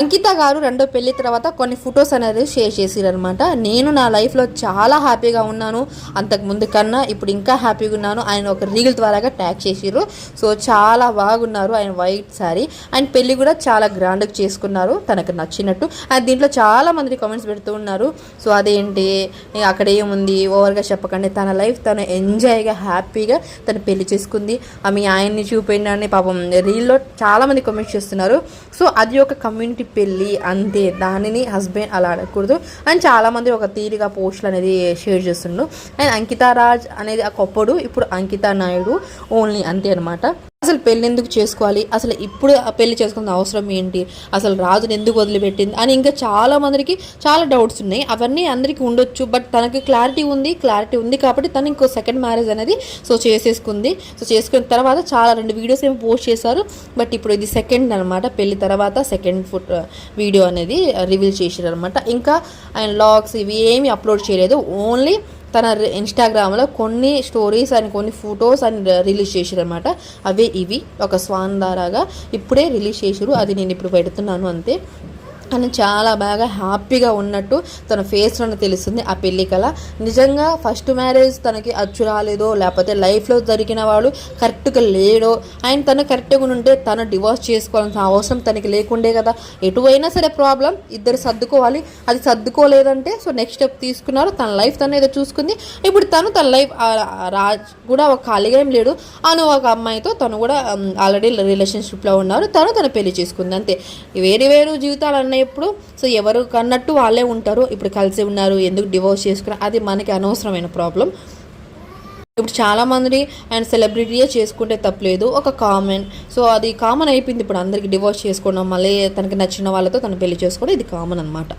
అంకిత గారు రెండో పెళ్ళి తర్వాత కొన్ని ఫొటోస్ అనేది షేర్ చేసిరనమాట నేను నా లైఫ్లో చాలా హ్యాపీగా ఉన్నాను. అంతకు ముందు కన్నా ఇప్పుడు ఇంకా హ్యాపీగా ఉన్నాను. ఆయన ఒక రీల్ ద్వారాగా ట్యాగ్ చేసిర్రు. సో చాలా బాగున్నారు ఆయన వైట్ శారీ. ఆయన పెళ్ళి కూడా చాలా గ్రాండ్గా చేసుకున్నారు. తనకు నచ్చినట్టు. అండ్ దీంట్లో చాలా మంది కామెంట్స్ పెడుతూ ఉన్నారు. సో అదేంటి? అక్కడ ఏముంది? ఓవర్గా చెప్పకండి. తన లైఫ్ తను ఎంజాయ్గా హ్యాపీగా తను పెళ్ళి చేసుకుంది. ఆమె ఆయన్ని చూపించండి పాపం రీల్లో చాలామంది కామెంట్స్ చేస్తున్నారు. సో అది ఒక కమ్యూనిటీ పెళ్ళి అంతే. దానిని హస్బెండ్ అలా అడగకూడదు. అండ్ చాలామంది ఒక తీరిగా పోస్టులు అనేది షేర్ చేస్తుండ్రు. అండ్ అంకితా రాజ్ అనేది ఒకప్పుడు ఇప్పుడు అంకితా నాయుడు ఓన్లీ అంతే అనమాట అసలు పెళ్ళి ఎందుకు చేసుకోవాలి? అసలు ఇప్పుడు పెళ్ళి చేసుకున్న అవసరం ఏంటి? అసలు రాజుని ఎందుకు వదిలిపెట్టింది? అని ఇంకా చాలా మందికి చాలా డౌట్స్ ఉన్నాయి. అవన్నీ అందరికీ ఉండొచ్చు బట్ తనకి క్లారిటీ ఉంది క్లారిటీ ఉంది కాబట్టి తను ఇంకో సెకండ్ మ్యారేజ్ అనేది సో చేసేసుకుంది. సో చేసుకున్న తర్వాత చాలా రెండు వీడియోస్ ఏమో పోస్ట్ చేశారు. బట్ ఇప్పుడు ఇది సెకండ్ అనమాట పెళ్ళి తర్వాత సెకండ్ ఫుట్ వీడియో అనేది రివీల్ చేశారు అనమాట ఇంకా ఆయన లాగ్స్ ఇవి ఏమి అప్లోడ్ చేయలేదు. ఓన్లీ తన ఇన్స్టాగ్రామ్లో కొన్ని స్టోరీస్ అండ్ కొన్ని ఫొటోస్ అండ్ రిలీజ్ చేసారు అనమాట అవే ఇవి. ఒక స్వాన్ దారాగా ఇప్పుడే రిలీజ్ చేసారు అది నేను ఇప్పుడు పెడుతున్నాను అంతే. అని చాలా బాగా హ్యాపీగా ఉన్నట్టు తన ఫేస్లోనే తెలుస్తుంది ఆ పెళ్ళి కళ. నిజంగా ఫస్ట్ మ్యారేజ్ తనకి అచ్చు రాలేదో లేకపోతే లైఫ్లో జరిగిన వాడు కరెక్ట్గా లేడో ఆయన తను కరెక్ట్గా ఉంటే తను డివోర్స్ చేసుకోవాల్సిన అవసరం తనకి లేకుండే కదా. ఎటువైనా సరే ప్రాబ్లం ఇద్దరు సర్దుకోవాలి. అది సర్దుకోలేదంటే సో నెక్స్ట్ స్టెప్ తీసుకున్నారు. తన లైఫ్ తను ఏదో చూసుకుంది. ఇప్పుడు తను తన లైఫ్ రాజ్ కూడా ఒక ఖాళీగా ఏం లేడు. అను ఒక అమ్మాయితో తను కూడా ఆల్రెడీ రిలేషన్షిప్లో ఉన్నారు. తను తన పెళ్ళి చేసుకుంది అంతే. వేరు వేరు జీవితాలు ఎప్పుడు? సో ఎవరు కన్నట్టు వాళ్ళే ఉంటారు. ఇప్పుడు కలిసి ఉన్నారు. ఎందుకు డివోర్స్ చేసుకున్నారు అది మనకి అనవసరమైన ప్రాబ్లం. ఇప్పుడు చాలా మంది ఆయన సెలబ్రిటీయే చేసుకుంటే తప్పలేదు. ఒక కామన్. సో అది కామన్ అయిపోయింది. ఇప్పుడు అందరికి డివోర్స్ చేసుకోవడం మళ్ళీ తనకి నచ్చిన వాళ్ళతో తను పెళ్ళి చేసుకోవడం ఇది కామన్ అనమాట